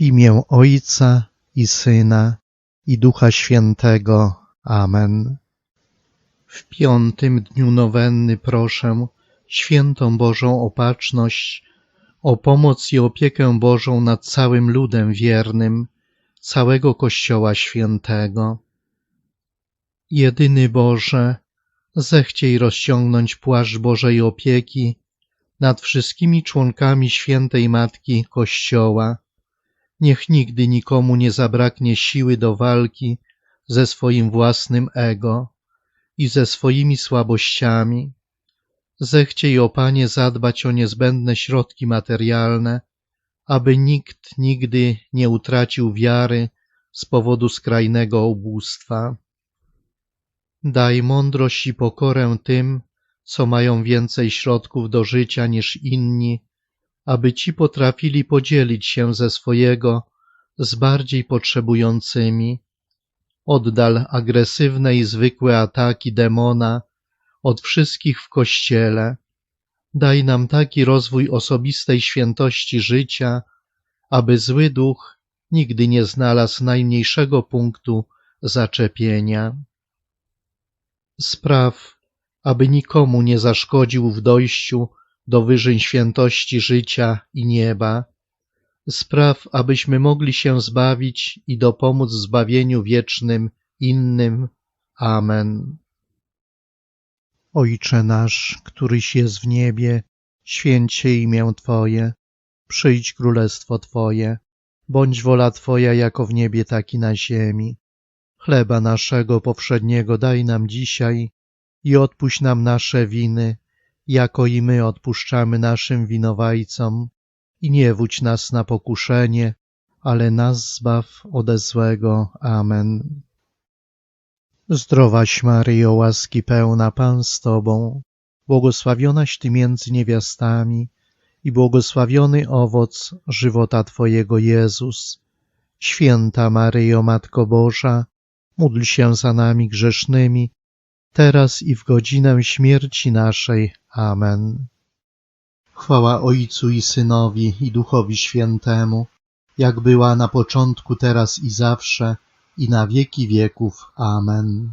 W imię Ojca i Syna i Ducha Świętego. Amen. W piątym dniu nowenny proszę świętą Bożą opatrzność o pomoc i opiekę Bożą nad całym ludem wiernym, całego Kościoła Świętego. Jedyny Boże, zechciej rozciągnąć płaszcz Bożej opieki nad wszystkimi członkami świętej Matki Kościoła. Niech nigdy nikomu nie zabraknie siły do walki ze swoim własnym ego i ze swoimi słabościami. Zechciej, o Panie, zadbać o niezbędne środki materialne, aby nikt nigdy nie utracił wiary z powodu skrajnego ubóstwa. Daj mądrość i pokorę tym, co mają więcej środków do życia niż inni, aby ci potrafili podzielić się ze swojego z bardziej potrzebującymi. Oddal agresywne i zwykłe ataki demona od wszystkich w Kościele. Daj nam taki rozwój osobistej świętości życia, aby zły duch nigdy nie znalazł najmniejszego punktu zaczepienia. Spraw, aby nikomu nie zaszkodził w dojściu do wyżyń świętości życia i nieba. Spraw, abyśmy mogli się zbawić i dopomóc zbawieniu wiecznym innym. Amen. Ojcze nasz, któryś jest w niebie, święć się imię Twoje, przyjdź królestwo Twoje, bądź wola Twoja jako w niebie, tak i na ziemi. Chleba naszego powszedniego daj nam dzisiaj i odpuść nam nasze winy, jako i my odpuszczamy naszym winowajcom. I nie wódź nas na pokuszenie, ale nas zbaw ode złego. Amen. Zdrowaś Maryjo, łaski pełna Pan z Tobą, błogosławionaś Ty między niewiastami i błogosławiony owoc żywota Twojego Jezus. Święta Maryjo, Matko Boża, módl się za nami grzesznymi, teraz i w godzinę śmierci naszej. Amen. Chwała Ojcu i Synowi i Duchowi Świętemu, jak była na początku, teraz i zawsze, i na wieki wieków. Amen.